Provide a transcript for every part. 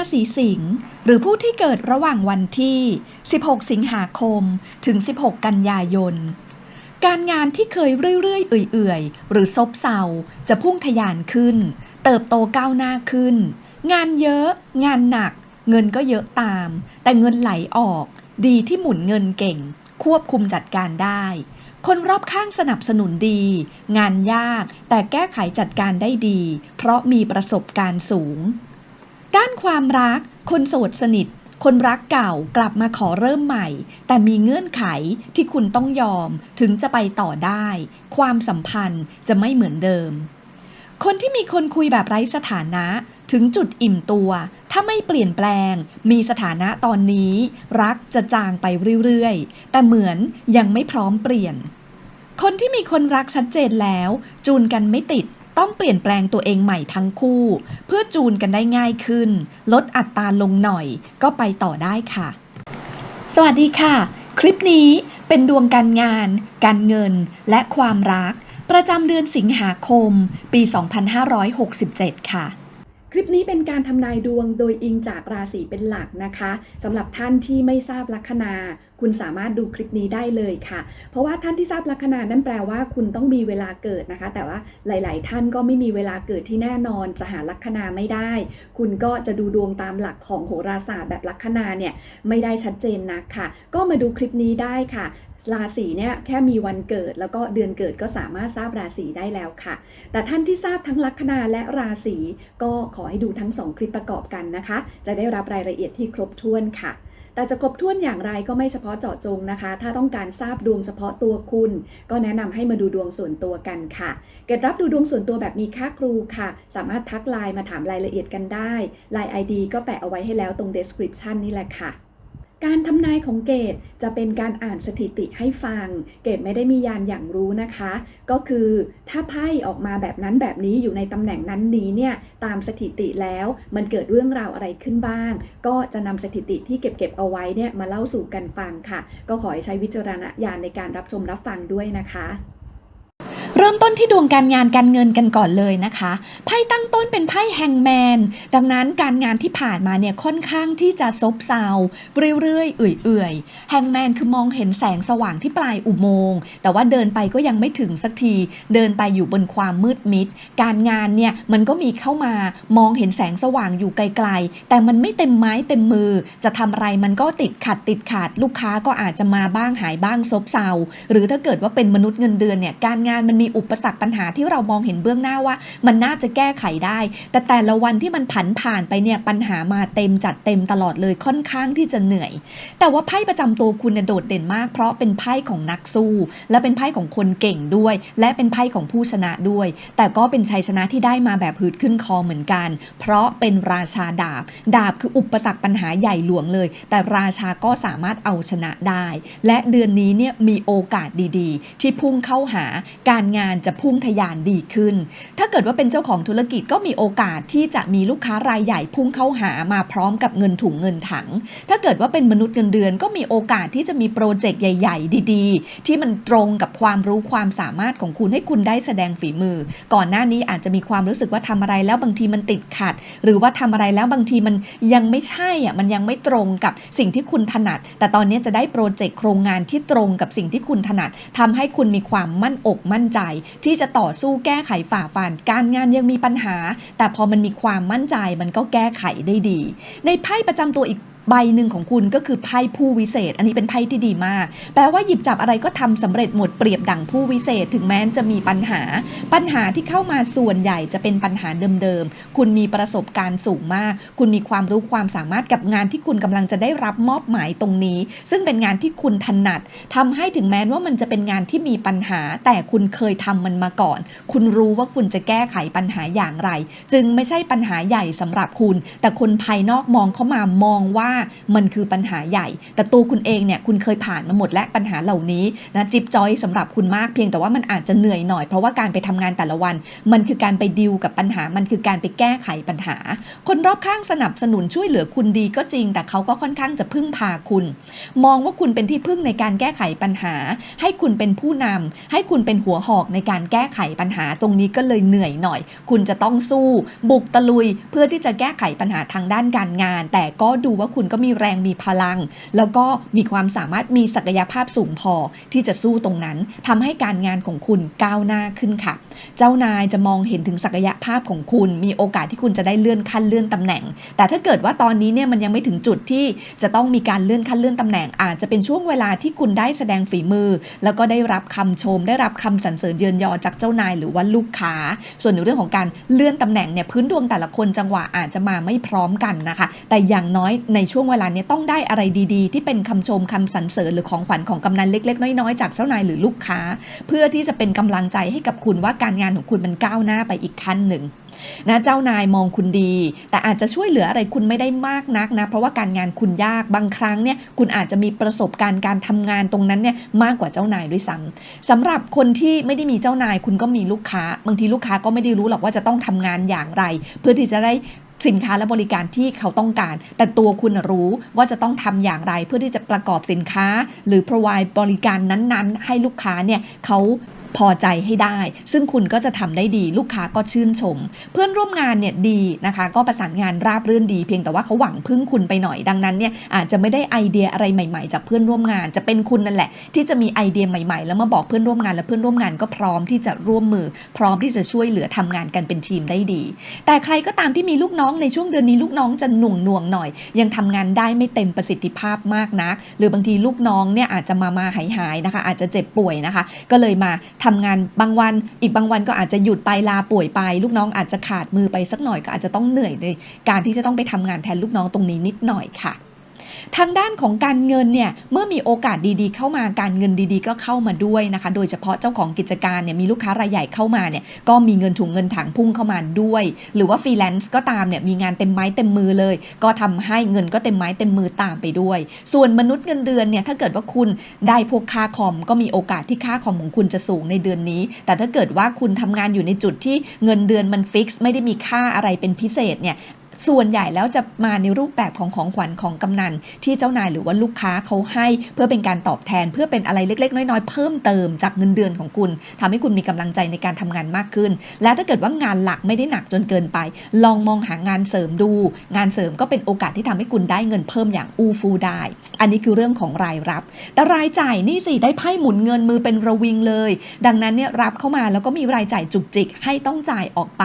ราศีสิงห์หรือผู้ที่เกิดระหว่างวันที่ 16 สิงหาคม ถึง 16 กันยายน การงานที่เคยเรื่อยๆ เอื่อยๆ หรือซบเซาจะพุ่งทะยานขึ้น เติบโตก้าวหน้าขึ้น งานเยอะ งานหนัก เงินก็เยอะตาม แต่เงินไหลออก ดีที่หมุนเงินเก่ง ควบคุมจัดการได้ คนรอบข้างสนับสนุนดี งานยากแต่แก้ไขจัดการได้ดี เพราะมีประสบการณ์สูง ด้านความรัก คนโสดสนิท คนรักเก่ากลับมาขอเริ่มใหม่ แต่มีเงื่อนไขที่คุณต้องยอมถึงจะไปต่อได้ ความสัมพันธ์จะไม่เหมือนเดิม คนที่มีคนคุยแบบไร้สถานะถึงจุดอิ่มตัว ถ้าไม่เปลี่ยนแปลง มีสถานะตอนนี้ รักจะจางไปเรื่อยๆ แต่เหมือนยังไม่พร้อมเปลี่ยน คนที่มีคนรักชัดเจนแล้ว จูนกันไม่ติด ต้องเปลี่ยนแปลงตัวเองใหม่ทั้งคู่ เพื่อจูนกันได้ง่ายขึ้น ลดอัตราลงหน่อยก็ไปต่อได้ค่ะ สวัสดีค่ะ คลิปนี้เป็นดวงการงาน การเงิน และความรัก ประจำเดือนสิงหาคม ปี 2567 ค่ะ คลิปนี้เป็นการทำนายดวงโดยอิงจากราศีเป็นหลักนะคะสำหรับท่านที่ไม่ทราบลัคนา คุณสามารถดูคลิปนี้ได้เลยค่ะ เพราะว่าท่านที่ทราบลัคนานั่นแปลว่าคุณต้องมีเวลาเกิดนะคะ แต่ว่าหลาย ๆ ท่านก็ไม่มีเวลาเกิดที่แน่นอนจะหาลัคนาไม่ได้ คุณก็จะดูดวงตามหลักของโหราศาสตร์แบบลัคนาเนี่ยไม่ได้ชัดเจนนักค่ะ ก็มาดูคลิปนี้ได้ค่ะ ราศีเนี่ยแค่มีวันเกิดแล้วก็เดือนเกิดก็สามารถทราบราศีได้แล้วค่ะ แต่ท่านที่ทราบทั้งลัคนาและราศีก็ขอให้ดูทั้ง2คลิปประกอบกันนะคะ จะได้รับรายละเอียดที่ครบถ้วนค่ะแต่จะครบถ้วนอย่างไรก็ไม่เฉพาะเจาะจงนะคะ ถ้าต้องการทราบดวงเฉพาะตัวคุณ ก็แนะนำให้มาดูดวงส่วนตัวกันค่ะเกิดรับดูดวงส่วนตัวแบบมีค่าครูค่ะ สามารถทักไลน์มาถามรายละเอียดกันได้ไลน์ ID ก็แปะเอาไว้ให้แล้วตรง description นี่แหละค่ะ การทำนายของเกตจะเป็นการอ่านสถิติให้ฟัง เกตไม่ได้มียานอย่างรู้นะคะ ก็คือถ้าไพ่ออกมาแบบนั้นแบบนี้อยู่ในตำแหน่งนั้นนี้เนี่ยตามสถิติแล้วมันเกิดเรื่องราวอะไรขึ้นบ้าง ก็จะนำสถิติที่เก็บเก็บเอาไว้เนี่ยมาเล่าสู่กันฟังค่ะ ก็ขอให้ใช้วิจารณญาณในการรับชมรับฟังด้วยนะคะ เริ่มต้นที่ดวงการงานการเงินกันก่อนเลยนะคะไพ่ตั้งต้นเป็นไพ่แฮงแมนดังนั้นการงานที่ผ่านมาเนี่ยค่อนข้างที่จะซบเซาเรื่อยๆเอื่อยๆแฮงแมนคือมองเห็นแสงสว่างที่ปลายอุโมงค์แต่ว่าเดินไปก็ยังไม่ถึงสักที เดินไปอยู่บนความมืดมิด การงานเนี่ยมันก็มีเข้ามามองเห็นแสงสว่างอยู่ไกลๆ แต่มันไม่เต็มไม้เต็มมือ จะทำอะไรมันก็ติดขัดติดขาดลูกค้าก็อาจจะมาบ้างหายบ้างซบเซาหรือถ้าเกิดว่าเป็นมนุษย์เงินเดือนเนี่ยการงานมันมีอุปสรรคปัญหาที่เรามองเห็นเบื้องหน้าว่า มันน่าจะแก้ไขได้ แต่แต่ละวันที่มันผันผ่านไปเนี่ยปัญหามาเต็มจัดเต็มตลอดเลยค่อนข้างที่จะเหนื่อย แต่ว่าไพ่ประจำตัวคุณเนี่ยโดดเด่นมาก เพราะเป็นไพ่ของนักสู้ และเป็นไพ่ของคนเก่งด้วย และเป็นไพ่ของผู้ชนะด้วย แต่ก็เป็นชัยชนะที่ได้มาแบบหืดขึ้นคอเหมือนกัน เพราะเป็นราชาดาบ ดาบคืออุปสรรคปัญหาใหญ่หลวงเลย แต่ราชาก็สามารถเอาชนะได้ และเดือนนี้เนี่ยมีโอกาสดีๆ ที่พุ่งเข้าหาการงานจะพุ่งทะยานดีขึ้น ถ้าเกิดว่าเป็นเจ้าของธุรกิจก็มีโอกาสที่จะมีลูกค้ารายใหญ่พุ่งเข้าหามาพร้อมกับเงินถุงเงินถัง ถ้าเกิดว่าเป็นมนุษย์เงินเดือน ก็มีโอกาสที่จะมีโปรเจกต์ใหญ่ ๆ ดีๆ ที่มันตรงกับความรู้ความสามารถของคุณให้คุณได้แสดงฝีมือ ก่อนหน้านี้อาจจะมีความรู้สึกว่าทำอะไรแล้วบางทีมันติดขัด หรือว่าทำอะไรแล้วบางทีมันยังไม่ใช่อะมันยังไม่ตรงกับสิ่งที่คุณถนัด แต่ตอนนี้จะได้โปรเจกต์โครงงานที่ตรงกับสิ่งที่คุณถนัดทำให้คุณมีความมั่นอกมั่นใจที่จะต่อสู้แก้ไขฝ่าฟัน การงานยังมีปัญหา แต่พอมันมีความมั่นใจมันก็แก้ไขได้ดี ในไพ่ประจำตัวอีก ใบหนึ่งของคุณก็คือไพ่ผู้วิเศษ อันนี้เป็นไพ่ที่ดีมาก แปลว่าหยิบจับอะไรก็ทำสำเร็จหมดเปรียบดั่งผู้วิเศษ ถึงแม้จะมีปัญหา ปัญหาที่เข้ามาส่วนใหญ่จะเป็นปัญหาเดิมๆ คุณมีประสบการณ์สูงมาก คุณมีความรู้ความสามารถกับงานที่คุณกำลังจะได้รับมอบหมายตรงนี้ ซึ่งเป็นงานที่คุณถนัดทำให้ถึงแม้ว่ามันจะเป็นงานที่มีปัญหา แต่คุณเคยทำมันมาก่อน คุณรู้ว่าคุณจะแก้ไขปัญหาอย่างไร จึงไม่ใช่ปัญหาใหญ่สำหรับคุณ แต่คนภายนอกมองเข้ามามองว่ามันคือปัญหาใหญ่ แต่ตัวคุณเองเนี่ยคุณเคยผ่านมาหมดและปัญหาเหล่านี้นะจิบจอยสำหรับคุณมากเพียงแต่ว่ามันอาจจะเหนื่อยหน่อยเพราะว่าการไปทำงานแต่ละวัน มันคือการไปดิวกับปัญหา มันคือการไปแก้ไขปัญหา คนรอบข้างสนับสนุนช่วยเหลือคุณดีก็จริง แต่เขาก็ค่อนข้างจะพึ่งพาคุณ มองว่าคุณเป็นที่พึ่งในการแก้ไขปัญหา ให้คุณเป็นผู้นำให้คุณเป็นหัวหอกในการแก้ไขปัญหา ตรงนี้ก็เลยเหนื่อยหน่อย คุณจะต้องสู้ บุกตะลุย เพื่อที่จะแก้ไขปัญหาทางด้านการงาน แต่ก็ดูว่าคุณุณก็มีแรงมีพลัง แล้วก็มีความสามารถมีศักยภาพสูงพอที่จะสู้ตรงนั้นทำให้การงานของคุณก้าวหน้าขึ้นค่ะ เจ้านายจะมองเห็นถึงศักยภาพของคุณ มีโอกาสที่คุณจะได้เลื่อนขั้นเลื่อนตำแหน่ง แต่ถ้าเกิดว่าตอนนี้เนี่ยมันยังไม่ถึงจุดที่จะต้องมีการเลื่อนขั้นเลื่อนตำแหน่ง อาจจะเป็นช่วงเวลาที่คุณได้แสดงฝีมือ แล้วก็ได้รับคำชม ได้รับคำสรรเสริญเยือนยอจากเจ้านายหรือว่าลูกค้า ส่วนในเรื่องของการเลื่อนตำแหน่งเนี่ยพื้นดวงแต่ละคนจังหวะอาจจะมาไม่พร้อมกันนะคะ แต่อย่างน้อยในช่วงเวลาเนี้ต้องได้อะไรดีๆ ที่เป็นคำชมคำสรรเสริญหรือของขวัญของกำนันเล็ก ๆ น้อยๆ จากเจ้านายหรือลูกค้า เพื่อที่จะเป็นกำลังใจให้กับคุณว่าการงานของคุณมันก้าวหน้าไปอีกขั้นหนึ่งนะเจ้านายมองคุณดี แต่อาจจะช่วยเหลืออะไรคุณไม่ได้มากนักนะ เพราะว่าการงานคุณยากบางครั้งเนี่ยคุณอาจจะมีประสบการณ์การทำงานตรงนั้นเนี่ยมากกว่าเจ้านายด้วยซ้ำสำหรับคนที่ไม่ได้มีเจ้านายคุณก็มีลูกค้า บางทีลูกค้าก็ไม่ได้รู้หรอกว่าจะต้องทำงานอย่างไร เพื่อที่จะได้ สินค้าและบริการที่เขาต้องการ แต่ตัวคุณรู้ว่าจะต้องทำอย่างไรเพื่อที่จะประกอบสินค้า หรือ provide บริการนั้นๆ ให้ลูกค้าเนี่ยเขา พอใจให้ได้ ซึ่งคุณก็จะทำได้ดีลูกค้าก็ชื่นชม เพื่อนร่วมงานเนี่ยดีนะคะ ก็ประสานงานราบรื่นดีเพียงแต่ว่าเขาหวังพึ่งคุณไปหน่อยดังนั้นเนี่ยอาจจะไม่ได้ไอเดียอะไรใหม่ๆ จากเพื่อนร่วมงาน จะเป็นคุณนั่นแหละ ที่จะมีไอเดียใหม่ๆ แล้วมาบอกเพื่อนร่วมงานและเพื่อนร่วมงานก็พร้อมที่จะร่วมมือ พร้อมที่จะช่วยเหลือทำงานกันเป็นทีมได้ดี แต่ใครก็ตามที่มีลูกน้องในช่วงเดือนนี้ลูกน้องจะหน่วงหน่วงหน่อย ยังทำงานได้ไม่เต็มประสิทธิภาพมากนัก หรือบางทีลูกน้องเนี่ยอาจจะมามาหายหายๆนะคะ อาจจะเจ็บป่วยนะคะ ก็เลยมาทำงานบางวัน อีกบางวันก็อาจจะหยุดไปลาป่วยไป ลูกน้องอาจจะขาดมือไปสักหน่อยก็อาจจะต้องเหนื่อยในการที่จะต้องไปทำงานแทนลูกน้องตรงนี้นิดหน่อยค่ะ ทางด้านของการเงินเนี่ยเมื่อมีโอกาสดีๆ เข้ามาการเงินดีๆ ก็เข้ามาด้วยนะคะ โดยเฉพาะเจ้าของกิจการเนี่ยมีลูกค้ารายใหญ่เข้ามาเนี่ยก็มีเงินถุงเงินถังพุ่งเข้ามาด้วย หรือว่าฟรีแลนซ์ก็ตามเนี่ยมีงานเต็มไม้เต็มมือเลย ก็ทำให้เงินก็เต็มไม้เต็มมือตามไปด้วย ส่วนมนุษย์เงินเดือนเนี่ยถ้าเกิดว่าคุณได้พวกค่าคอมก็มีโอกาสที่ค่าคอมของคุณจะสูงในเดือนนี้ แต่ถ้าเกิดว่าคุณทำงานอยู่ในจุดที่เงินเดือนมันฟิกซ์ไม่ได้มีค่าอะไรเป็นพิเศษเนี่ย ส่วนใหญ่แล้วจะมาในรูปแบบของของขวัญของกำนันที่เจ้านายหรือว่าลูกค้าเขาให้เพื่อเป็นการตอบแทนเพื่อเป็นอะไรเล็ก ๆ น้อยๆ เพิ่มเติมจากเงินเดือนของคุณทำให้คุณมีกำลังใจในการทำงานมากขึ้น และถ้าเกิดว่างานหลักไม่ได้หนักจนเกินไป ลองมองหางานเสริมดู งานเสริมก็เป็นโอกาสที่ทำให้คุณได้เงินเพิ่มอย่างอู้ฟูได้ อันนี้คือเรื่องของรายรับ แต่รายจ่ายนี่สิได้ไพ่หมุนเงินมือเป็นระวิงเลย ดังนั้นเนี่ยรับเข้ามาแล้วก็มีรายจ่ายจุกจิกให้ต้องจ่ายออกไป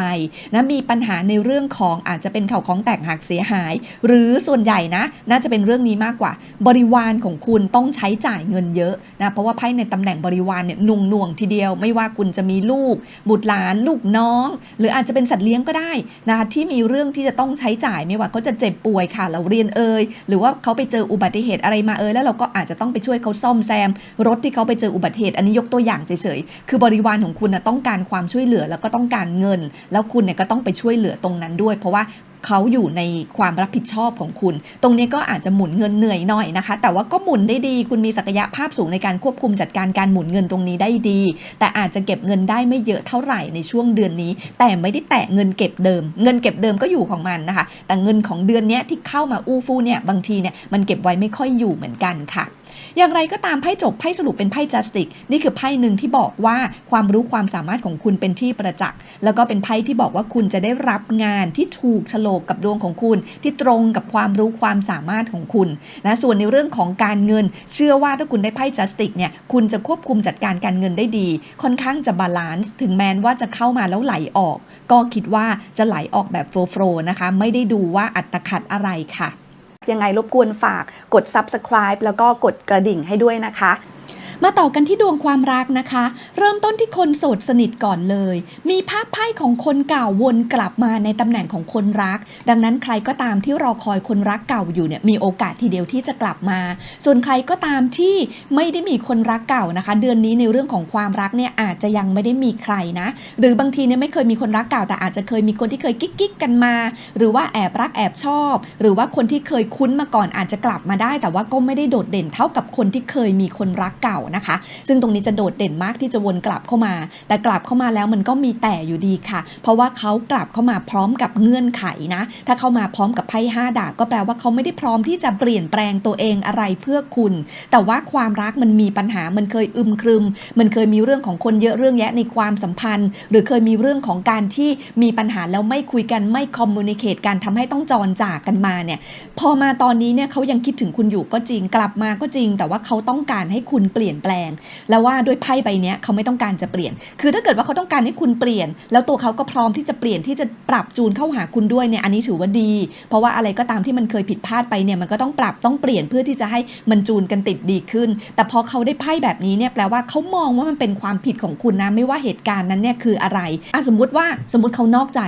นะมีปัญหาในเรื่องของอาจจะเป็นข่าของแตกหักเสียหาย หรือส่วนใหญ่นะ น่าจะเป็นเรื่องนี้มากกว่า บริวารของคุณต้องใช้จ่ายเงินเยอะนะเพราะว่าไพ่ในตำแหน่งบริวารเนี่ยนุ่งหน่วงทีเดียว ไม่ว่าคุณจะมีลูก บุตรหลาน ลูกน้อง หรืออาจจะเป็นสัตว์เลี้ยงก็ได้นะคะที่มีเรื่องที่จะต้องใช้จ่ายไม่ว่าเขาจะเจ็บป่วยค่ะเราเรียนเอ่ยหรือว่าเขาไปเจออุบัติเหตุอะไรมาเอ่ยแล้วเราก็อาจจะต้องไปช่วยเขาซ่อมแซม รถที่เขาไปเจออุบัติเหตุอันนี้ยกตัวอย่างเฉยๆคือบริวารของคุณนะต้องการความช่วยเหลือแล้วก็ต้องการเงิน แล้วคุณเนี่ยก็ต้องไปช่วยเหลือตรงนั้นด้วย เพราะว่า เขาอยู่ในความรับผิดชอบของคุณ ตรงนี้ก็อาจจะหมุนเงินเหนื่อยหน่อยนะคะ แต่ว่าก็หมุนได้ดี คุณมีศักยภาพสูงในการควบคุมจัดการการหมุนเงินตรงนี้ได้ดี แต่อาจจะเก็บเงินได้ไม่เยอะเท่าไหร่ในช่วงเดือนนี้ แต่ไม่ได้แตะเงินเก็บเดิม เงินเก็บเดิมก็อยู่ของมันนะคะ แต่เงินของเดือนนี้ที่เข้ามาอู้ฟู่เนี่ยบางทีเนี่ยมันเก็บไว้ไม่ค่อยอยู่เหมือนกันค่ะ อย่างไรก็ตามไพ่จบไพ่สรุปเป็นไพ่จัสติกนี่คือไพ่หนึ่งที่บอกว่าความรู้ความสามารถของคุณเป็นที่ประจักษ์แล้วก็เป็นไพ่ที่บอกว่าคุณจะได้รับงานที่ถูกโฉลกกับดวงของคุณ ที่ตรงกับความรู้ความสามารถของคุณนะส่วนในเรื่องของการเงิน เชื่อว่าถ้าคุณได้ไพ่จัสติกเนี่ยคุณจะควบคุมจัดการการเงินได้ดี ค่อนข้างจะบาลานซ์ถึงแม้ว่าจะเข้ามาแล้วไหลออก ก็คิดว่าจะไหลออกแบบโฟล์นะคะ ไม่ได้ดูว่าอัตคัดอะไรค่ะ ยังไงรบกวนฝากกด subscribe แล้วก็กดกระดิ่งให้ด้วยนะคะ มาต่อกันที่ดวงความรักนะคะ เริ่มต้นที่คนโสดสนิทก่อนเลย มีภาพไพ่ของคนเก่าวนกลับมาในตำแหน่งของคนรัก ดังนั้นใครก็ตามที่รอคอยคนรักเก่าอยู่เนี่ยมีโอกาสทีเดียวที่จะกลับมา ส่วนใครก็ตามที่ไม่ได้มีคนรักเก่านะคะ เดือนนี้ในเรื่องของความรักเนี่ยอาจจะยังไม่ได้มีใครนะ หรือบางทีเนี่ยไม่เคยมีคนรักเก่า แต่อาจจะเคยมีคนที่เคยกิ๊กกิ๊กกันมา หรือว่าแอบรักแอบชอบ หรือว่าคนที่เคยคุ้นมาก่อนอาจจะกลับมาได้ แต่ว่าก็ไม่ได้โดดเด่นเท่ากับคนที่เคยมีคนรักเก่านะคะ ซึ่งตรงนี้จะโดดเด่นมากที่จะวนกลับเข้ามา แต่กลับเข้ามาแล้วมันก็มีแต่อยู่ดีค่ะ เพราะว่าเขากลับเข้ามาพร้อมกับเงื่อนไขนะ ถ้าเข้ามาพร้อมกับไพ่ห้าดาบก็แปลว่าเขาไม่ได้พร้อมที่จะเปลี่ยนแปลงตัวเองอะไรเพื่อคุณ แต่ว่าความรักมันมีปัญหา มันเคยอึมครึม มันเคยมีเรื่องของคนเยอะเรื่องแยะในความสัมพันธ์ หรือเคยมีเรื่องของการที่มีปัญหาแล้วไม่คุยกันไม่คอมมูนิเคตกันทำให้ต้องจรจากกันมาเนี่ย พอมาตอนนี้เนี่ยเขายังคิดถึงคุณอยู่ก็จริงกลับมาก็จริง แต่ว่าเขาต้องการให้คุณเปลี่ยนแปลง แล้วว่าด้วยไพ่ใบนี้เขาไม่ต้องการจะเปลี่ยน คือถ้าเกิดว่าเขาต้องการให้คุณเปลี่ยน แล้วตัวเขาก็พร้อมที่จะเปลี่ยนที่จะปรับจูนเข้าหาคุณด้วยเนี่ยอันนี้ถือว่าดี เพราะว่าอะไรก็ตามที่มันเคยผิดพลาดไปเนี่ยมันก็ต้องปรับต้องเปลี่ยนเพื่อที่จะให้มันจูนกันติดดีขึ้น แต่พอเขาได้ไพ่แบบนี้เนี่ยแปลว่าเขามองว่ามันเป็นความผิดของคุณนะไม่ว่าเหตุการณ์นั้นเนี่ยคืออะไรอะสมมติว่าสมมติเขานอกใจ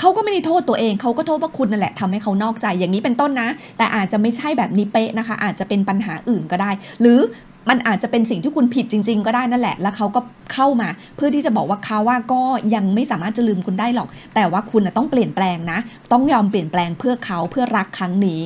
เขาก็ไม่ได้โทษตัวเองเขาก็โทษว่าคุณนั่นแหละทำให้เขานอกใจอย่างนี้เป็นต้นนะ แต่อาจจะไม่ใช่แบบนี้เป๊ะนะคะ อาจจะเป็นปัญหาอื่นก็ได้ หรือ มันอาจจะเป็นสิ่งที่คุณผิดจริง ๆ ก็ได้นั่นแหละ แล้วเขาก็เข้ามา เพื่อที่จะบอกว่าเขาว่าก็ยังไม่สามารถจะลืมคุณได้หรอก แต่ว่าคุณต้องเปลี่ยนแปลงนะ ต้องยอมเปลี่ยนแปลงเพื่อเขาเพื่อรักครั้งนี้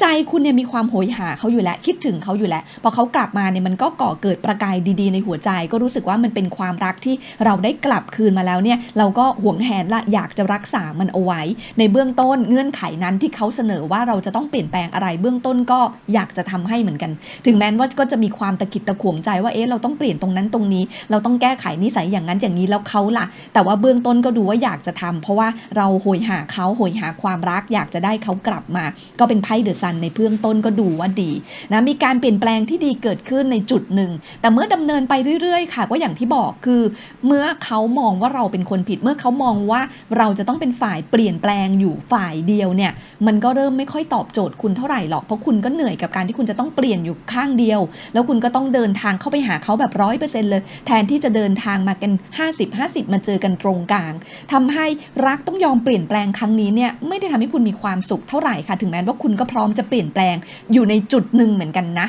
ใจคุณเนี่ยมีความโหยหาเขาอยู่แล้วคิดถึงเขาอยู่แล้วพอเขากลับมาเนี่ยมันก็ก่อเกิดประกายดีๆ ในหัวใจ ก็รู้สึกว่ามันเป็นความรักที่เราได้กลับคืนมาแล้วเนี่ยเราก็หวงแหนละอยากจะรักษามันเอาไว้ ในเบื้องต้นเงื่อนไขนั้นที่เขาเสนอว่าเราจะต้องเปลี่ยนแปลงอะไรเบื้องต้นก็อยากจะทำให้เหมือนกัน ถึงแม้ว่าก็จะมีความตะกิดตะขวงใจว่าเอ๊ะเราต้องเปลี่ยนตรงนั้นตรงนี้ เราต้องแก้ไขนิสัยอย่างนั้นอย่างนี้แล้วเขาล่ะ แต่ว่าเบื้องต้นก็ดูว่าอยากจะทำเพราะว่าเราโหยหาเขาโหยหาความรัก อยากจะได้เขากลับมา ก็เป็นไพ่เดอะซันในเบื้องต้นก็ดูว่าดีนะมีการเปลี่ยนแปลงที่ดีเกิดขึ้นในจุดหนึ่ง แต่เมื่อดำเนินไปเรื่อยๆ ค่ะ ก็อย่างที่บอกคือ เมื่อเขามองว่าเราเป็นคนผิด เมื่อเขามองว่าเราจะต้องเป็นฝ่ายเปลี่ยนแปลงอยู่ฝ่ายเดียวเนี่ย มันก็เริ่มไม่ค่อยตอบโจทย์คุณเท่าไหร่หรอก เพราะคุณก็เหนื่อยกับการที่คุณจะต้องเปลี่ยนอยู่ข้างเดียว แล้วคุณก็็ต้องเดินทางเข้าไปหาเขาแบบร้อยเปอร์เซ็นต์เลย แทนที่จะเดินทางมากัน 50 50 มาเจอกันตรงกลางทำให้รักต้องยอมเปลี่ยนแปลงครั้งนี้เนี่ยไม่ได้ทำให้คุณมีความสุขเท่าไหร่ค่ะ ถึงแม้ว่าคุณก็พร้อมจะเปลี่ยนแปลงอยู่ในจุดหนึ่งเหมือนกันนะ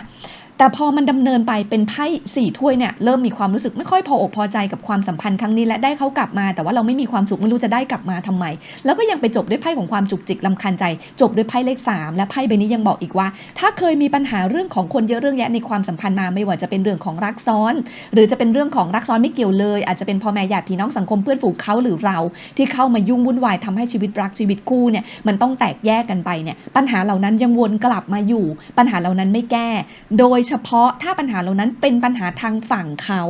แต่พอมันดำเนินไปเป็นไพ่สี่ถ้วยเนี่ยเริ่มมีความรู้สึกไม่ค่อยพออกพอใจกับความสัมพันธ์ครั้งนี้และได้เขากลับมา แต่ว่าเราไม่มีความสุขไม่รู้จะได้กลับมาทำไม แล้วก็ยังไปจบด้วยไพ่ของความจุกจิกลำคันใจ จบด้วยไพ่เลขสามและไพ่ใบนี้ยังบอกอีกว่า ถ้าเคยมีปัญหาเรื่องของคนเยอะเรื่องแยะในความสัมพันธ์มาไม่ว่าจะเป็นเรื่องของรักซ้อน หรือจะเป็นเรื่องของรักซ้อนไม่เกี่ยวเลย อาจจะเป็นพ่อแม่ญาติพี่น้องสังคมเพื่อนฝูงเขาหรือเรา ที่เข้ามายุ่งวุ่นวายทำให้ชีวิตรักชีวิตคู่เนี่ยมันต้องแตกแยกกันไปเนี่ยปัญหาเหล่านั้นยังวนกลับมาอยู่ ปัญหาเหล่านั้นไม่แก้ โดยเฉพาะถ้าปัญหาเหล่านั้นเป็นปัญหาทางฝั่งเขา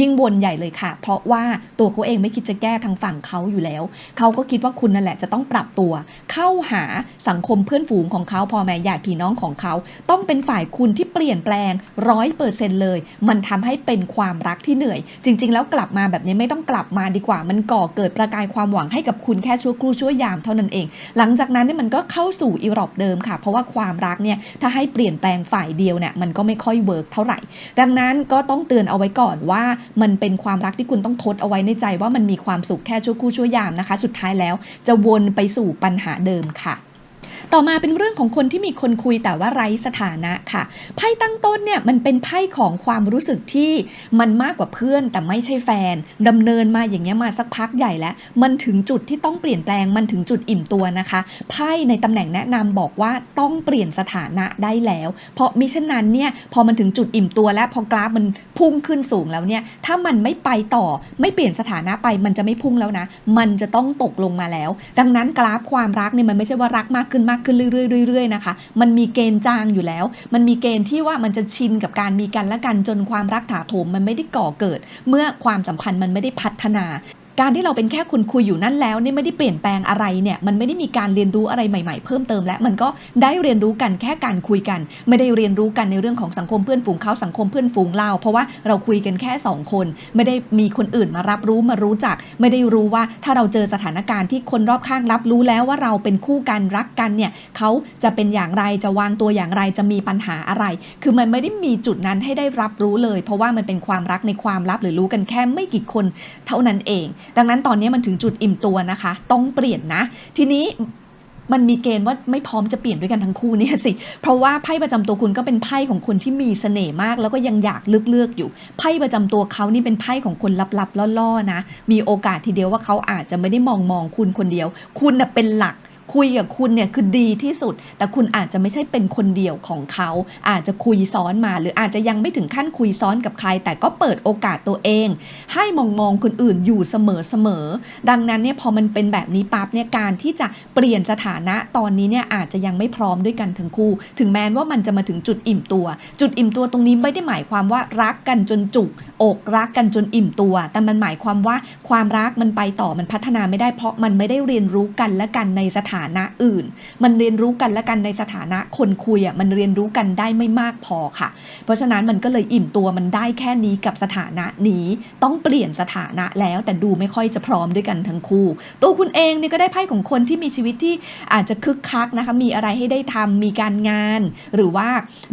ยิ่งวนใหญ่เลยค่ะ เพราะว่าตัวเขาเองไม่คิดจะแก้ทางฝั่งเขาอยู่แล้ว เขาก็คิดว่าคุณนั่นแหละจะต้องปรับตัว เข้าหาสังคมเพื่อนฝูงของเขาพ่อแม่ญาติพี่น้องของเขา ต้องเป็นฝ่ายคุณที่เปลี่ยนแปลงร้อยเปอร์เซ็นเลย มันทำให้เป็นความรักที่เหนื่อย จริง ๆ แล้วกลับมาแบบนี้ไม่ต้องกลับมาดีกว่า มันก่อเกิดประกายความหวังให้กับคุณแค่ชั่วครู่ชั่วยามเท่านั้นเอง หลังจากนั้นเนี่ยมันก็เข้าสู่อีรอบเดิมค่ะ เพราะว่าความรักเนี่ยถ้าให้เปลี่ยนแปลงฝ่ายเดียวเนี่ยมันก็ไม่ค่อยเวิร์กเท่าไหร่ ดังนั้นก็ต้องเตือนเอาไว้ก่อนว่ามันเป็นความรักที่คุณต้องทดเอาไว้ในใจว่ามันมีความสุขแค่ชั่วคู่ชั่วยามนะคะ สุดท้ายแล้วจะวนไปสู่ปัญหาเดิมค่ะ ต่อมาเป็นเรื่องของคนที่มีคนคุยแต่ว่าไร้สถานะค่ะ ไพ่ตั้งต้นเนี่ยมันเป็นไพ่ของความรู้สึกที่มันมากกว่าเพื่อนแต่ไม่ใช่แฟนดำเนินมาอย่างเงี้ยมาสักพักใหญ่แล้ว มันถึงจุดที่ต้องเปลี่ยนแปลงมันถึงจุดอิ่มตัวนะคะไพ่ในตำแหน่งแนะนำบอกว่าต้องเปลี่ยนสถานะได้แล้ว เพราะมิฉะนั้นเนี่ยพอมันถึงจุดอิ่มตัวแล้วพอกราฟมันพุ่งขึ้นสูงแล้วเนี่ยถ้ามันไม่ไปต่อไม่เปลี่ยนสถานะไปมันจะไม่พุ่งแล้วนะ มันจะต้องตกลงมาแล้ว ดังนั้นกราฟความรักเนี่ยมันไม่ใช่ว่ารักมากขึ้นมากขึ้นเรื่อยๆๆนะคะ มันมีเกณฑ์จางอยู่แล้ว มันมีเกณฑ์ที่ว่ามันจะชินกับการมีกันและกันจนความรักถาโถมมันไม่ได้ก่อเกิด เมื่อความสัมพันธ์มันไม่ได้พัฒนา การที่เราเป็นแค่คนคุยอยู่นั่นแล้วเนี่ยไม่ได้เปลี่ยนแปลงอะไรเนี่ยมันไม่ได้มีการเรียนรู้อะไรใหม่ ๆ เพิ่มเติมและมันก็ได้เรียนรู้กันแค่การคุยกัน ไม่ได้เรียนรู้กันในเรื่องของสังคมเพื่อนฝูงเขาสังคมเพื่อนฝูงเราเพราะว่าเราคุยกันแค่สองคน ไม่ได้มีคนอื่นมารับรู้มารู้จัก ไม่ได้รู้ว่าถ้าเราเจอสถานการณ์ที่คนรอบข้างรับรู้แล้วว่าเราเป็นคู่กันรักกันเนี่ยเขาจะเป็นอย่างไรจะวางตัวอย่างไรจะมีปัญหาอะไร คือมันไม่ได้มีจุดนั้นให้ได้รับรู้เลย เพราะว่ามันเป็นความรักในความลับหรือรู้กันแค่ไม่กี่คนเท่านั้นเองดังนั้นตอนนี้มันถึงจุดอิ่มตัวนะคะ ต้องเปลี่ยนนะ ทีนี้มันมีเกณฑ์ว่าไม่พร้อมจะเปลี่ยนด้วยกันทั้งคู่เนี่ยสิ เพราะว่าไพ่ประจำตัวคุณก็เป็นไพ่ของคนที่มีเสน่ห์มาก แล้วก็ยังอยากเลือกๆอยู่ ไพ่ประจำตัวเขานี่เป็นไพ่ของคนลับๆล่อๆนะ มีโอกาสทีเดียวว่าเขาอาจจะไม่ได้มองมองคุณคนเดียว คุณเป็นหลัก คุยกับคุณเนี่ยคือดีที่สุด แต่คุณอาจจะไม่ใช่เป็นคนเดียวของเขา อาจจะคุยซ้อนมา หรืออาจจะยังไม่ถึงขั้นคุยซ้อนกับใคร แต่ก็เปิดโอกาสตัวเอง ให้มองมองคนอื่นอยู่เสมอเสมอดังนั้นเนี่ยพอมันเป็นแบบนี้ปั๊บเนี่ยการที่จะเปลี่ยนสถานะตอนนี้เนี่ยอาจจะยังไม่พร้อมด้วยกันทั้งคู่ ถึงแม้ว่ามันจะมาถึงจุดอิ่มตัว จุดอิ่มตัวตรงนี้ไม่ได้หมายความว่ารักกันจนจุกอกรักกันจนอิ่มตัว แต่มันหมายความว่าความรักมันไปต่อมันพัฒนาไม่ได้เพราะมันไม่ได้เรียนรู้กันและกันในสถาานะอื่น มันเรียนรู้กันและกันในสถานะคนคุยอะมันเรียนรู้กันได้ไม่มากพอค่ะ เพราะฉะนั้นมันก็เลยอิ่มตัวมันได้แค่นี้กับสถานะนี้ต้องเปลี่ยนสถานะแล้วแต่ดูไม่ค่อยจะพร้อมด้วยกันทั้งคู่ ตัวคุณเองเนี่ยก็ได้ไพ่ของคนที่มีชีวิตที่อาจจะคึกคักนะคะมีอะไรให้ได้ทำมีการงาน หรือว่า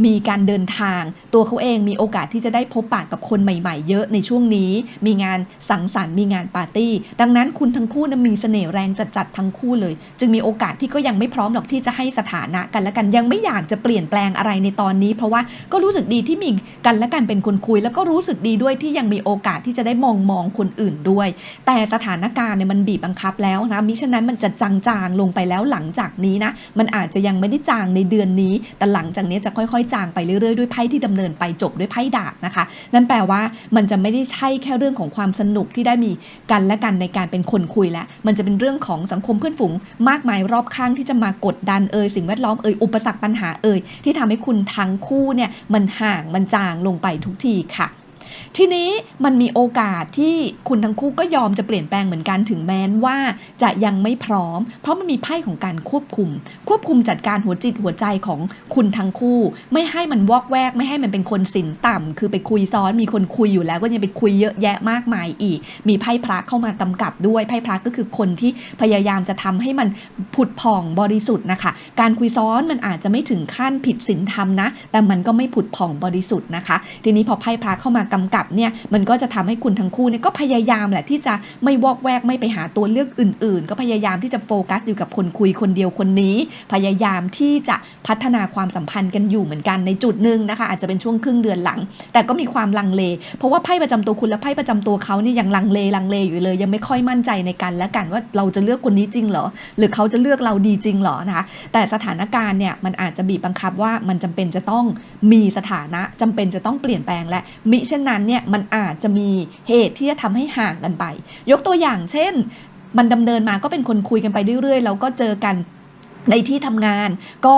มีการเดินทาง ตัวเขาเองมีโอกาสที่จะได้พบปะกับคนใหม่ ๆ เยอะในช่วงนี้ มีงานสังสรรค์มีงานปาร์ตี้ ดังนั้นคุณทั้งคู่นะมีเสน่ห์แรงจัดๆทั้งคู่เลย จึงมีโออกาสที่ก็ยังไม่พร้อมหรอกที่จะให้สถานะกันและกันยังไม่อยากจะเปลี่ยนแปลงอะไรในตอนนี้ เพราะว่าก็รู้สึกดีที่มีกันและกันเป็นคนคุย แล้วก็รู้สึกดีด้วยที่ยังมีโอกาสที่จะได้มองมองคนอื่นด้วย แต่สถานการณ์เนี่ยมันบีบบังคับแล้วนะมิฉะนั้นมันจะจางๆลงไปแล้วหลังจากนี้นะมันอาจจะยังไม่ได้จางในเดือนนี้ แต่หลังจากนี้จะค่อยๆ จางไปเรื่อยๆด้วยไพ่ที่ดำเนินไปจบด้วยไพ่ดาบนะคะ นั่นแปลว่ามันจะไม่ได้ใช่แค่เรื่องของความสนุกที่ได้มีกันและกันในการเป็นคนคุยแล้วมันจะเป็นเรื่องของสังคมเพื่อนฝูงมากมายรอบข้างที่จะมากดดันเอ่ยสิ่งแวดล้อมเอ่ยอุปสรรคปัญหาเอ่ยที่ทำให้คุณทั้งคู่เนี่ยมันห่างมันจางลงไปทุกทีค่ะ ทีนี้มันมีโอกาสที่คุณทั้งคู่ก็ยอมจะเปลี่ยนแปลงเหมือนกันถึงแม้ว่าจะยังไม่พร้อม เพราะมันมีไพ่ของการควบคุม ควบคุมจัดการหัวจิตหัวใจของคุณทั้งคู่ ไม่ให้มันวอกแวก ไม่ให้มันเป็นคนสินต่ำคือไปคุยซ้อนมีคนคุยอยู่แล้วก็ยังไปคุยเยอะแยะมากมายอีก มีไพ่พระเข้ามากำกับด้วยไพ่พระก็คือคนที่พยายามจะทำให้มันผุดผ่องบริสุทธิ์นะคะ การคุยซ้อนมันอาจจะไม่ถึงขั้นผิดศีลธรรมนะ แต่มันก็ไม่ผุดผ่องบริสุทธิ์นะคะ ทีนี้พอไพ่พระเข้ามากำกับเนี่ยมันก็จะทำให้คุณทั้งคู่เนี่ยก็พยายามแหละที่จะไม่วอกแวกไม่ไปหาตัวเลือกอื่น ๆ ก็พยายามที่จะโฟกัสอยู่กับคนคุยคนเดียวคนนี้ พยายามที่จะพัฒนาความสัมพันธ์กันอยู่เหมือนกันในจุดหนึ่งนะคะ อาจจะเป็นช่วงครึ่งเดือนหลัง แต่ก็มีความลังเล เพราะว่าไพ่ประจำตัวคุณและไพ่ประจำตัวเขาเนี่ยยังลังเลลังเลอยู่เลย ยังไม่ค่อยมั่นใจในกันและกันว่าเราจะเลือกคนนี้จริงเหรอหรือเขาจะเลือกเราดีจริงเหรอนะคะแต่สถานการณ์เนี่ยมันอาจจะบีบบังคับว่ามันจำเป็นจะต้องมีสถานะจำเป็นจะต้องเปลี่ยนแปลงและมิเช่นนั้นเนี่ยมันอาจจะมีเหตุที่จะทำให้ห่างกันไป ยกตัวอย่างเช่น มันดำเนินมาก็เป็นคนคุยกันไปเรื่อยๆแล้วก็เจอกันในที่ทำงานก็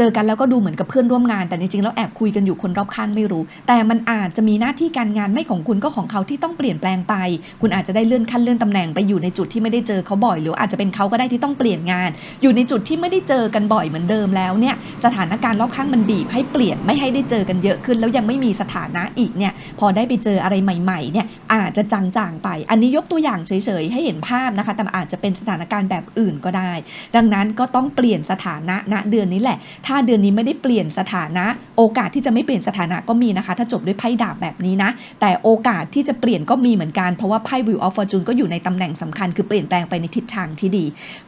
เจอกันแล้วก็ดูเหมือนกับเพื่อนร่วมงาน แต่จริงๆแล้วแอบคุยกันอยู่คนรอบข้างไม่รู้ แต่มันอาจจะมีหน้าที่การงานไม่ของคุณก็ของเขาที่ต้องเปลี่ยนแปลงไป คุณอาจจะได้เลื่อนขั้นเลื่อนตำแหน่งไปอยู่ในจุดที่ไม่ได้เจอเขาบ่อย หรืออาจจะเป็นเขาก็ได้ที่ต้องเปลี่ยนงาน อยู่ในจุดที่ไม่ได้เจอกันบ่อยเหมือนเดิมแล้วเนี่ยสถานการณ์รอบข้างมันบีบให้เปลี่ยนไม่ให้ได้เจอกันเยอะขึ้น แล้วยังไม่มีสถานะอีกเนี่ยพอได้ไปเจออะไรใหม่ๆเนี่ยอาจจะจางๆไป อันนี้ยกตัวอย่างเฉยๆให้เห็นภาพนะคะแต่อาจจะเป็นสถานการณ์แบบอื่นก็ได้ ดังนั้นก็ต้องเปลี่ยนสถานะณเดือนนี้แหละถ้าเดือนนี้ไม่ได้เปลี่ยนสถานะ โอกาสที่จะไม่เปลี่ยนสถานะก็มีนะคะ ถ้าจบด้วยไพ่ดาบแบบนี้นะ แต่โอกาสที่จะเปลี่ยนก็มีเหมือนกัน เพราะว่าไพ่ Wheel of Fortune ก็อยู่ในตำแหน่งสำคัญ คือเปลี่ยนแปลงไปในทิศทางที่ดี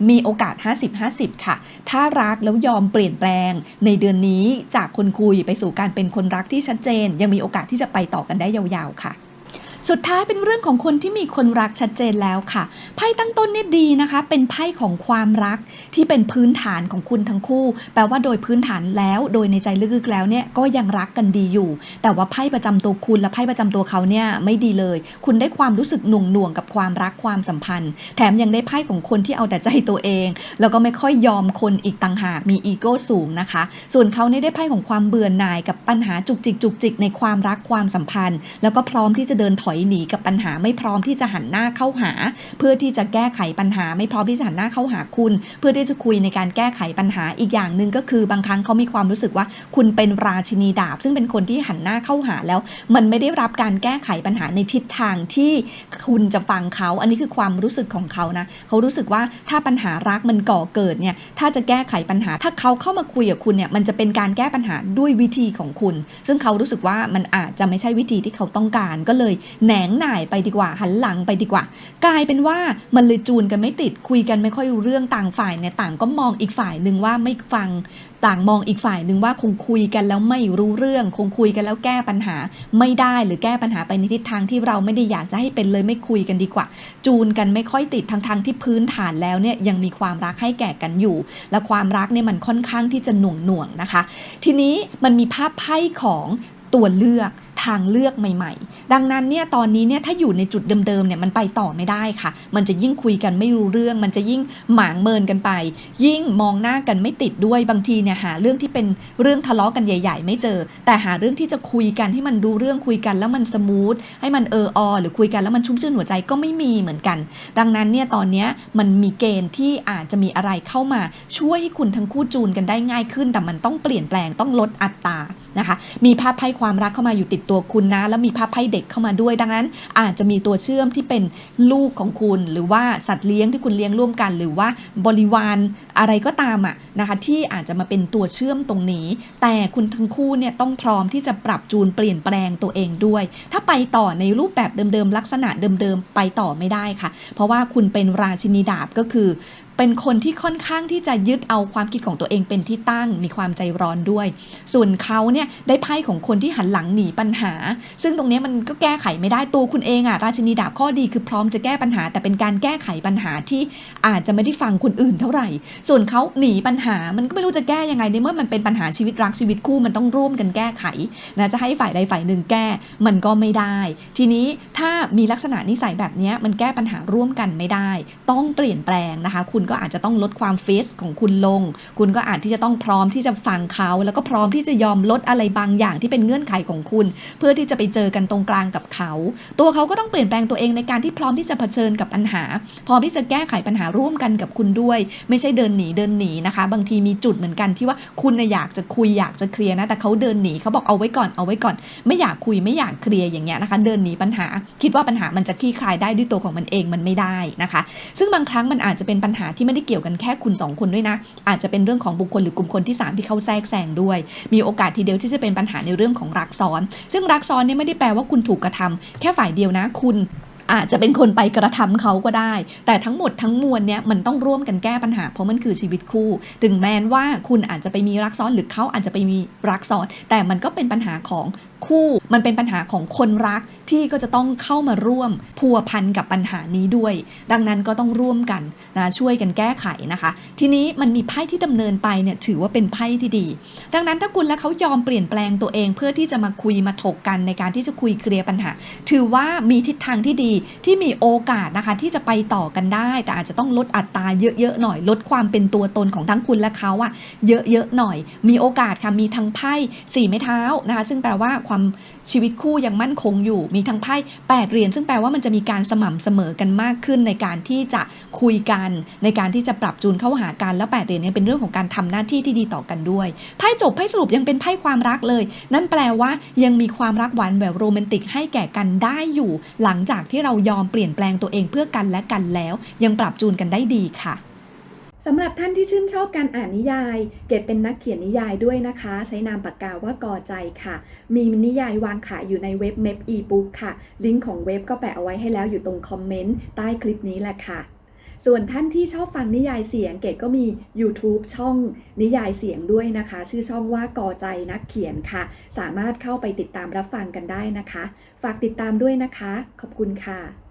มีโอกาส 50-50 ค่ะ ถ้ารักแล้วยอมเปลี่ยนแปลง ในเดือนนี้จากคนคุยไปสู่การเป็นคนรักที่ชัดเจน ยังมีโอกาสที่จะไปต่อกันได้ยาวๆค่ะ สุดท้ายเป็นเรื่องของคนที่มีคนรักชัดเจนแล้วค่ะไพ่ตั้งต้นนี่ดีนะคะ เป็นไพ่ของความรักที่เป็นพื้นฐานของคุณทั้งคู่ แปลว่าโดยพื้นฐานแล้ว โดยในใจลึกๆแล้วเนี่ยก็ยังรักกันดีอยู่ แต่ว่าไพ่ประจำตัวคุณและไพ่ประจำตัวเขาเนี่ยไม่ดีเลย คุณได้ความรู้สึกหน่วงหน่วงๆกับความรักความสัมพันธ์ แถมยังได้ไพ่ของคนที่เอาแต่ใจตัวเอง แล้วก็ไม่ค่อยยอมคนอีกต่างหากมีอีโก้สูงนะคะ ส่วนเขาเนี่ยได้ไพ่ของความเบื่อหน่ายกับปัญหาจุกจิกจุกจิกในความรักความสัมพันธ์ แล้วก็พร้อมที่จะเดินถอยอยหนีกับปัญหาไม่พร้อมที่จะหันหน้าเข้าหา เพื่อที่จะแก้ไขปัญหาไม่พร้อมที่จะหันหน้าเข้าหาคุณ เพื่อที่จะคุยในการแก้ไขปัญหาอีกอย่างหนึ่งก็คือบางครั้งเขามีความรู้สึกว่า คุณเป็นราชินีดาบ ซึ่งเป็นคนที่หันหน้าเข้าหาแล้ว มันไม่ได้รับการแก้ไขปัญหาในทิศทางที่คุณจะฟังเขา อันนี้คือความรู้สึกของเขานะเขารู้สึกว่าถ้าปัญหารักมันก่อเกิดเนี่ยถ้าจะแก้ไขปัญหา ถ้าเขาเข้ามาคุยกับคุณเนี่ยมันจะเป็นการแก้ปัญหาด้วยวิธีของคุณ ซึ่งเขารู้สึกว่ามันอาจจะไม่ใช่วิธีที่เขาต้องการก็เลยแหนงหน่ายไปดีกว่า หันหลังไปดีกว่า กลายเป็นว่ามันเลยจูนกันไม่ติดคุยกันไม่ค่อยรู้เรื่องต่างฝ่ายเนี่ยต่างก็มองอีกฝ่ายหนึ่งว่าไม่ฟังต่างมองอีกฝ่ายหนึ่งว่าคงคุยกันแล้วไม่รู้เรื่อง คงคุยกันแล้วแก้ปัญหาไม่ได้หรือแก้ปัญหาไปในทิศทางที่เราไม่ได้อยากจะให้เป็นเลยไม่คุยกันดีกว่า จูนกันไม่ค่อยติดทางทางๆที่พื้นฐานแล้วเนี่ยยังมีความรักให้แก่กันอยู่ และความรักเนี่ยมันค่อนข้างที่จะหน่วงหน่วงนะคะ ทีนี้มันมีภาพไพ่ของตัวเลือก ทางเลือกใหม่ ๆ ดังนั้นเนี่ยตอนนี้เนี่ยถ้าอยู่ในจุดเดิมๆเนี่ยมันไปต่อไม่ได้ค่ะ มันจะยิ่งคุยกันไม่รู้เรื่อง มันจะยิ่งหมางเมินกันไป ยิ่งมองหน้ากันไม่ติดด้วยบางทีเนี่ยหาเรื่องที่เป็นเรื่องทะเลาะกันใหญ่ ๆ ไม่เจอ แต่หาเรื่องที่จะคุยกันให้มันดูเรื่องคุยกันแล้วมันสมูทให้มันเอออหรือคุยกันแล้วมันชุ่มชื่นหัวใจก็ไม่มีเหมือนกัน ดังนั้นเนี่ยตอนนี้มันมีเกณฑ์ที่อาจจะมีอะไรเข้ามาช่วยให้คุณทั้งคู่จูนกันได้ง่ายขึ้น แต่มันต้องเปลี่ยนแปลงต้องลดอัตรานะคะ มีภาพไพ่ความรักเข้ามาอยู่ติดตัวัวคุณนะ แล้วมีภาพไพ่เด็กเข้ามาด้วย ดังนั้น อาจจะมีตัวเชื่อมที่เป็นลูกของคุณ หรือว่าสัตว์เลี้ยงที่คุณเลี้ยงร่วมกัน หรือว่าบริวารอะไรก็ตามอะนะคะที่อาจจะมาเป็นตัวเชื่อมตรงนี้ แต่คุณทั้งคู่เนี่ยต้องพร้อมที่จะปรับจูนเปลี่ยนแปลงตัวเองด้วย ถ้าไปต่อในรูปแบบเดิมๆลักษณะเดิมๆไปต่อไม่ได้ค่ะ เพราะว่าคุณเป็นราชินีดาบก็คือเป็นคนที่ค่อนข้างที่จะยึดเอาความคิดของตัวเองเป็นที่ตั้ง มีความใจร้อนด้วย ส่วนเขาเนี่ยได้ไพ่ของคนที่หันหลังหนีปัญหา ซึ่งตรงนี้มันก็แก้ไขไม่ได้ตัวคุณเองอะราชินีดาบข้อดีคือพร้อมจะแก้ปัญหา แต่เป็นการแก้ไขปัญหาที่อาจจะไม่ได้ฟังคนอื่นเท่าไหร่ ส่วนเขาหนีปัญหามันก็ไม่รู้จะแก้ยังไงในเมื่อมันเป็นปัญหาชีวิตรักชีวิตคู่มันต้องร่วมกันแก้ไขนะจะให้ฝ่ายใดฝ่ายหนึ่งแก้มันก็ไม่ได้ ทีนี้ถ้ามีลักษณะนิสัยแบบนี้มันแก้ปัญหาร่วมกันไม่ได้ ต้องเปลี่ยนแปลงนะคะคุณก็อาจจะต้องลดความเฟสของคุณลง คุณก็อาจที่จะต้องพร้อมที่จะฟังเขา แล้วก็พร้อมที่จะยอมลดอะไรบางอย่างที่เป็นเงื่อนไขของคุณ เพื่อที่จะไปเจอกันตรงกลางกับเขา ตัวเขาก็ต้องเปลี่ยนแปลงตัวเองในการที่พร้อมที่จะเผชิญกับปัญหา พร้อมที่จะแก้ไขปัญหาร่วมกันกับคุณด้วย ไม่ใช่เดินหนีเดินหนีนะคะ บางทีมีจุดเหมือนกันที่ว่าคุณน่ะอยากจะคุยอยากจะเคลียร์นะแต่เขาเดินหนีเขาบอกเอาไว้ก่อนเอาไว้ก่อน ไม่อยากคุยไม่อยากเคลียร์อย่างเงี้ยนะคะ เดินหนีปัญหา คิดว่าปัญหามันจะคลี่คลายได้ด้วยตัวของมันเองมันไม่ได้นะคะ ซึ่งบางครั้งมันอาจจะเป็นปัญหาที่ไม่ได้เกี่ยวกันแค่คุณสองคนด้วยนะ อาจจะเป็นเรื่องของบุคคลหรือกลุ่มคนที่สามที่เข้าแทรกแซงด้วย มีโอกาสทีเดียวที่จะเป็นปัญหาในเรื่องของรักซ้อน ซึ่งรักซ้อนเนี่ยไม่ได้แปลว่าคุณถูกกระทำแค่ฝ่ายเดียวนะ คุณอาจจะเป็นคนไปกระทำเขาก็ได้ แต่ทั้งหมดทั้งมวลเนี่ยมันต้องร่วมกันแก้ปัญหา เพราะมันคือชีวิตคู่ ถึงแม้ว่าคุณอาจจะไปมีรักซ้อนหรือเขาอาจจะไปมีรักซ้อน แต่มันก็เป็นปัญหาของ คู่ มันเป็นปัญหาของคนรักที่ก็จะต้องเข้ามาร่วมพัวพันกับปัญหานี้ด้วย ดังนั้นก็ต้องร่วมกันนะช่วยกันแก้ไขนะคะ ทีนี้มันมีไพ่ที่ดำเนินไปเนี่ยถือว่าเป็นไพ่ที่ดี ดังนั้นถ้าคุณและเขายอมเปลี่ยนแปลงตัวเองเพื่อที่จะมาคุยมาถกกันในการที่จะคุยเคลียร์ปัญหา ถือว่ามีทิศทางที่ดีที่มีโอกาสนะคะที่จะไปต่อกันได้ แต่อาจจะต้องลดอัตราเยอะๆหน่อย ลดความเป็นตัวตนของทั้งคุณและเขาอะเยอะๆหน่อย มีโอกาสค่ะมีทั้งไพ่สี่ไม้เท้านะคะ ซึ่งแปลว่าความชีวิตคู่ยังมั่นคงอยู่ มีทั้งไพ่แปดเหรียญซึ่งแปลว่ามันจะมีการสม่ำเสมอกันมากขึ้นในการที่จะคุยกัน ในการที่จะปรับจูนเข้าหากันแล้วแปดเหรียญเนี่ยเป็นเรื่องของการทำหน้าที่ที่ดีต่อกันด้วยไพ่จบไพ่สรุปยังเป็นไพ่ความรักเลย นั่นแปลว่ายังมีความรักหวานแบบโรแมนติกให้แก่กันได้อยู่ หลังจากที่เรายอมเปลี่ยนแปลงตัวเองเพื่อกันและกันแล้ว ยังปรับจูนกันได้ดีค่ะ สำหรับท่านที่ชื่นชอบการอ่านนิยาย เกดเป็นนักเขียนนิยายด้วยนะคะ ใช้นามปากกาว่ากอใจค่ะ มีนิยายวางขายอยู่ในเว็บ m e p e-book ค่ะ ลิงก์ของเว็บก็แปะเอาไว้ให้แล้วอยู่ตรงคอมเมนต์ใต้คลิปนี้แหละค่ะ ส่วนท่านที่ชอบฟังนิยายเสียง เกดก็มี YouTube ช่องนิยายเสียงด้วยนะคะ ชื่อช่องว่ากอใจนักเขียนค่ะ สามารถเข้าไปติดตามรับฟังกันได้นะคะ ฝากติดตามด้วยนะคะ ขอบคุณค่ะ